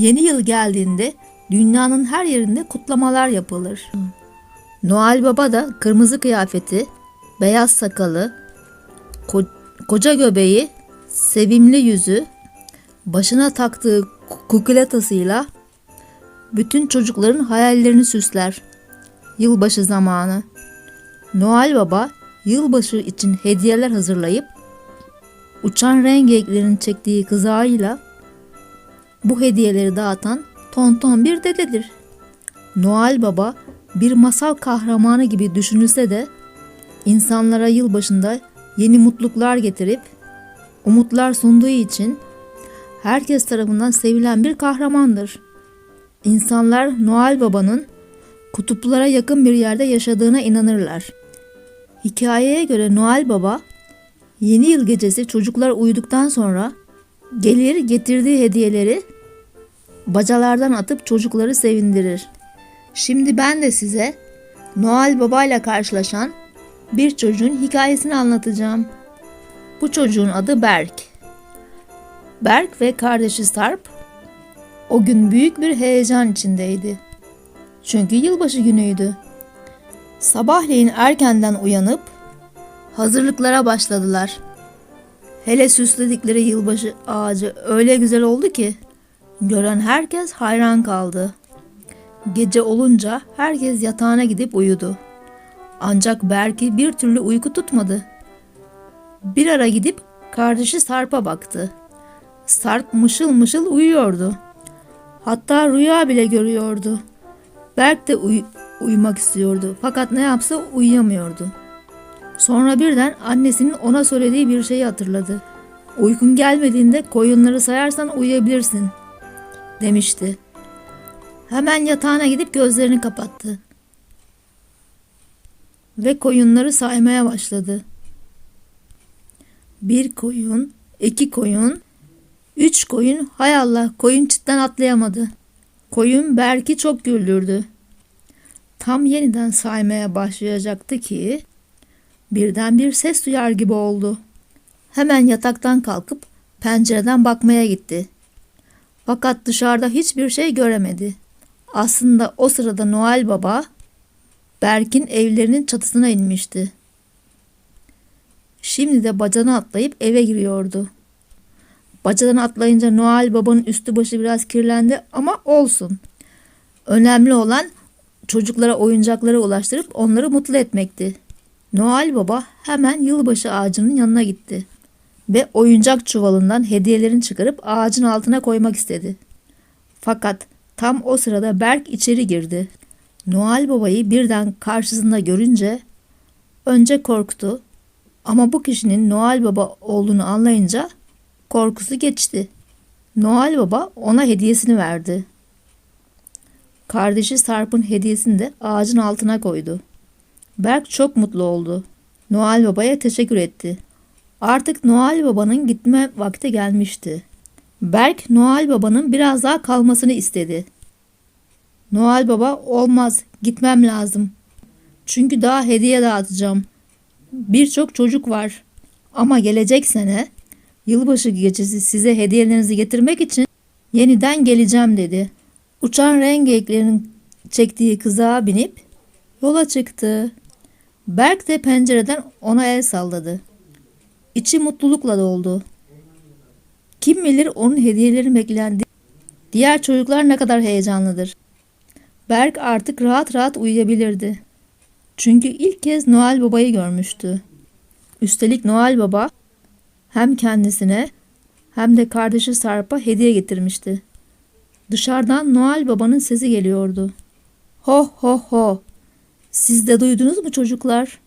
Yeni yıl geldiğinde dünyanın her yerinde kutlamalar yapılır. Noel Baba da kırmızı kıyafeti, beyaz sakalı, ko- koca göbeği, sevimli yüzü, başına taktığı ku- kukulatasıyla bütün çocukların hayallerini süsler. Yılbaşı zamanı. Noel Baba yılbaşı için hediyeler hazırlayıp uçan rengenklerin çektiği kızağıyla bu hediyeleri dağıtan tonton bir dededir. Noel Baba bir masal kahramanı gibi düşünülse de insanlara yılbaşında yeni mutluluklar getirip umutlar sunduğu için herkes tarafından sevilen bir kahramandır. İnsanlar Noel Baba'nın kutuplara yakın bir yerde yaşadığına inanırlar. Hikayeye göre Noel Baba yeni yıl gecesi çocuklar uyuduktan sonra gelir getirdiği hediyeleri bacalardan atıp çocukları sevindirir. Şimdi ben de size Noel Baba ile karşılaşan bir çocuğun hikayesini anlatacağım. Bu çocuğun adı Berk. Berk ve kardeşi Sarp o gün büyük bir heyecan içindeydi. Çünkü yılbaşı günüydü. Sabahleyin erkenden uyanıp hazırlıklara başladılar. Hele süsledikleri yılbaşı ağacı öyle güzel oldu ki gören herkes hayran kaldı. Gece olunca herkes yatağına gidip uyudu. Ancak Berk'i bir türlü uyku tutmadı. Bir ara gidip kardeşi Sarp'a baktı. Sarp mışıl mışıl uyuyordu. Hatta rüya bile görüyordu. Berk de uy- uyumak istiyordu fakat ne yapsa uyuyamıyordu. Sonra birden annesinin ona söylediği bir şeyi hatırladı. Uykun gelmediğinde koyunları sayarsan uyuyabilirsin demişti. Hemen yatağına gidip gözlerini kapattı. Ve koyunları saymaya başladı. Bir koyun, iki koyun, üç koyun, hay Allah koyun çitten atlayamadı. Koyun Berk'i çok güldürdü. Tam yeniden saymaya başlayacaktı ki birden bir ses duyar gibi oldu. Hemen yataktan kalkıp pencereden bakmaya gitti. Fakat dışarıda hiçbir şey göremedi. Aslında o sırada Noel Baba Berk'in evlerinin çatısına inmişti. Şimdi de bacana atlayıp eve giriyordu. Bacadan atlayınca Noel Baba'nın üstü başı biraz kirlendi ama olsun. Önemli olan çocuklara oyuncakları ulaştırıp onları mutlu etmekti. Noel Baba hemen yılbaşı ağacının yanına gitti ve oyuncak çuvalından hediyelerini çıkarıp ağacın altına koymak istedi. Fakat tam o sırada Berk içeri girdi. Noel Baba'yı birden karşısında görünce önce korktu ama bu kişinin Noel Baba olduğunu anlayınca korkusu geçti. Noel Baba ona hediyesini verdi. Kardeşi Sarp'ın hediyesini de ağacın altına koydu. Berk çok mutlu oldu. Noel Baba'ya teşekkür etti. Artık Noel Baba'nın gitme vakti gelmişti. Berk Noel Baba'nın biraz daha kalmasını istedi. Noel Baba olmaz gitmem lazım. Çünkü daha hediye dağıtacağım. Birçok çocuk var. Ama gelecek sene yılbaşı gecesi size hediyelerinizi getirmek için yeniden geleceğim dedi. Uçan rengenklerin çektiği kızağa binip yola çıktı. Berk de pencereden ona el salladı. İçi mutlulukla doldu. Kim bilir onun hediyelerini beklendi. Diğer çocuklar ne kadar heyecanlıdır. Berk artık rahat rahat uyuyabilirdi. Çünkü ilk kez Noel Baba'yı görmüştü. Üstelik Noel Baba hem kendisine hem de kardeşi Sarp'a hediye getirmişti. Dışarıdan Noel Baba'nın sesi geliyordu. Ho ho ho. Siz de duydunuz mu çocuklar?